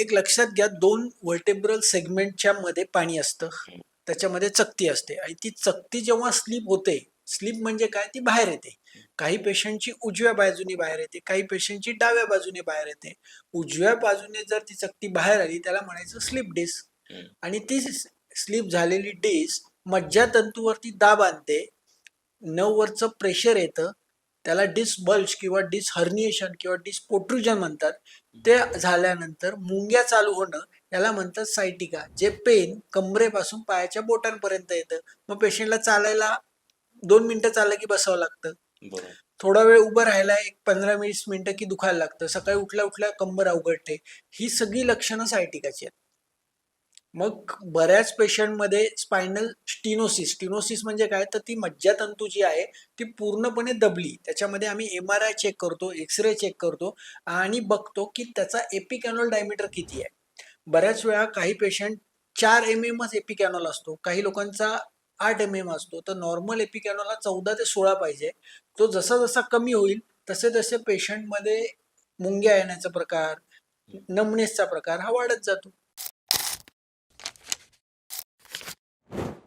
एक लक्षात घ्या दोन व्हर्टेब्रल सेगमेंटच्या मध्ये पाणी असतं. त्याच्यामध्ये चकती असते. आणि ती चकती जेव्हा स्लीप होते स्लीप म्हणजे काय? ती बाहेर येते. काही पेशंटची उजव्या बाजूने बाहेर येते काही पेशंटची डाव्या बाजूने बाहेर येते. उजव्या बाजूने जर ती चकती बाहेर आली त्याला म्हणायचं स्लीप डिस्क आणि ती स्लीप झालेली डिस्क मज्जातंतूवरती दाब आणते. नववरचं प्रेशर येतं. त्याला डिस्क बल्ज किंवा डिस्क हर्निएशन किंवा डिस्क पोट्रुजन म्हणतात. ते झाल्यानंतर मुंग्या चालू होणं याला म्हणतात सायटिका जे पेन कमरेपासून पायाच्या बोटांपर्यंत येतं. मग पेशंटला चालायला दोन मिनिटं चाललं की बसावं लागतं. थोडा वेळ उभं राहायला एक पंधरा वीस मिनिटं की दुखायला लागतं. सकाळी उठल्या उठल्या कंबर अवघडते. ही सगळी लक्षणं सायटिकाची आहेत. मग बऱ्याच पेशंटमध्ये स्पायनल स्टिनोसिस. स्टिनोसिस म्हणजे काय? तर ती मज्जातंतू जी आहे ती पूर्णपणे दबली. त्याच्यामध्ये आम्ही एम आर आय चेक करतो एक्सरे चेक करतो आणि बघतो की त्याचा एपिकॅनॉल डायमीटर किती आहे. बऱ्याच वेळा काही पेशंट चार एम एमच एपिकॅनॉल असतो. काही लोकांचा आठ एम एम असतो. तर नॉर्मल एपिकॅनॉल हा चौदा ते सोळा पाहिजे. तो जसा जसा कमी होईल तसे तसे पेशंटमध्ये मुंग्या येण्याचा प्रकार नमनेसचा प्रकार हा वाढत जातो.